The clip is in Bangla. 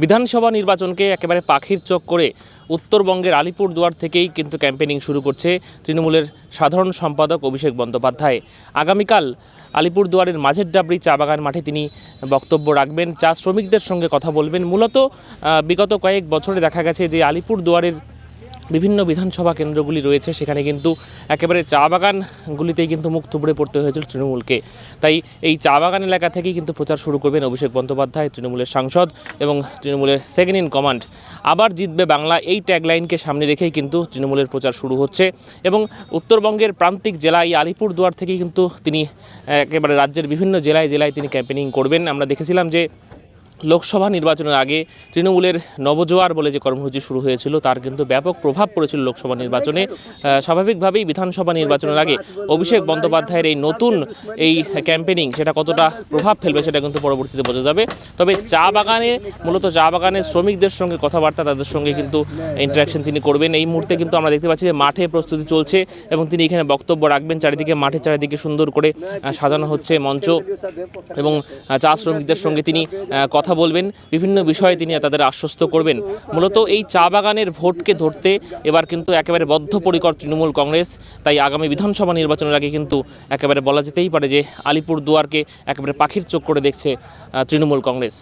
বিধানসভা নির্বাচনকে একেবারে পাখির চোখ করে উত্তরবঙ্গের আলিপুর দুয়ার থেকেই কিন্তু ক্যাম্পেনিং শুরু করছে তৃণমূলের সাধারণ সম্পাদক অভিষেক বন্দ্যোপাধ্যায়। আগামীকাল আলিপুর দুয়ারের মাঝের ডাবড়ি চা বাগান মাঠে তিনি বক্তব্য রাখবেন। চা শ্রমিকদের সঙ্গে কথা বলবেন। মূলত বিগত কয়েক বছরে দেখা গেছে যে আলিপুরদুয়ারের বিভিন্ন বিধানসভা কেন্দ্রগুলি রয়েছে, সেখানে কিন্তু একেবারে চা বাগানগুলিতেই কিন্তু মুখ থুবড়ে পড়তে হয়েছিল তৃণমূলকে। তাই এই চা বাগান এলাকা থেকেই কিন্তু প্রচার শুরু করবেন অভিষেক বন্দ্যোপাধ্যায়, তৃণমূলের সাংসদ এবং তৃণমূলের সেকেন্ড ইন কমান্ড। আবার জিতবে বাংলা এই ট্যাগলাইনকে সামনে রেখেই কিন্তু তৃণমূলের প্রচার শুরু হচ্ছে এবং উত্তরবঙ্গের প্রান্তিক জেলা এই আলিপুরদুয়ার থেকেই কিন্তু তিনি একেবারে রাজ্যের বিভিন্ন জেলায় জেলায় তিনি ক্যাম্পেনিং করবেন। আমরা দেখেছিলাম যে লোকসভা নির্বাচনের আগে তৃণমূলের নবজোয়ার বলে যে কর্মসূচি শুরু হয়েছিল তার কিন্তু ব্যাপক প্রভাব পড়েছিল লোকসভা নির্বাচনে। স্বাভাবিকভাবেই বিধানসভা নির্বাচনের আগে অভিষেক বন্দ্যোপাধ্যায়ের এই নতুন এই ক্যাম্পেনিং সেটা কতটা প্রভাব ফেলবে সেটা কিন্তু পরবর্তীতে বোঝা যাবে। তবে চা বাগানে মূলত চা বাগানের শ্রমিকদের সঙ্গে কথাবার্তা তাদের সঙ্গে কিন্তু ইন্টারাকশন তিনি করবেন। এই মুহূর্তে কিন্তু আমরা দেখতে পাচ্ছি যে মাঠে প্রস্তুতি চলছে এবং তিনি এখানে বক্তব্য রাখবেন। চারিদিকে মাঠে চারিদিকে সুন্দর করে সাজানো হচ্ছে মঞ্চ এবং চা শ্রমিকদের সঙ্গে তিনি আহ, কথা বলবেন, বিভিন্ন বিষয়ে তিনি তাদের আশ্বস্ত করবেন। মূলত এই চা বাগানের ভোটকে ধরতে এবার কিন্তু একেবারে বদ্ধপরিকর তৃণমূল কংগ্রেস, তাই আগামী বিধানসভা নির্বাচনের আগে কিন্তু একেবারে বলা যেতেই পারে যে আলিপুর দুয়ারকে একেবারে পাখির চোখ করে দেখছে তৃণমূল কংগ্রেস।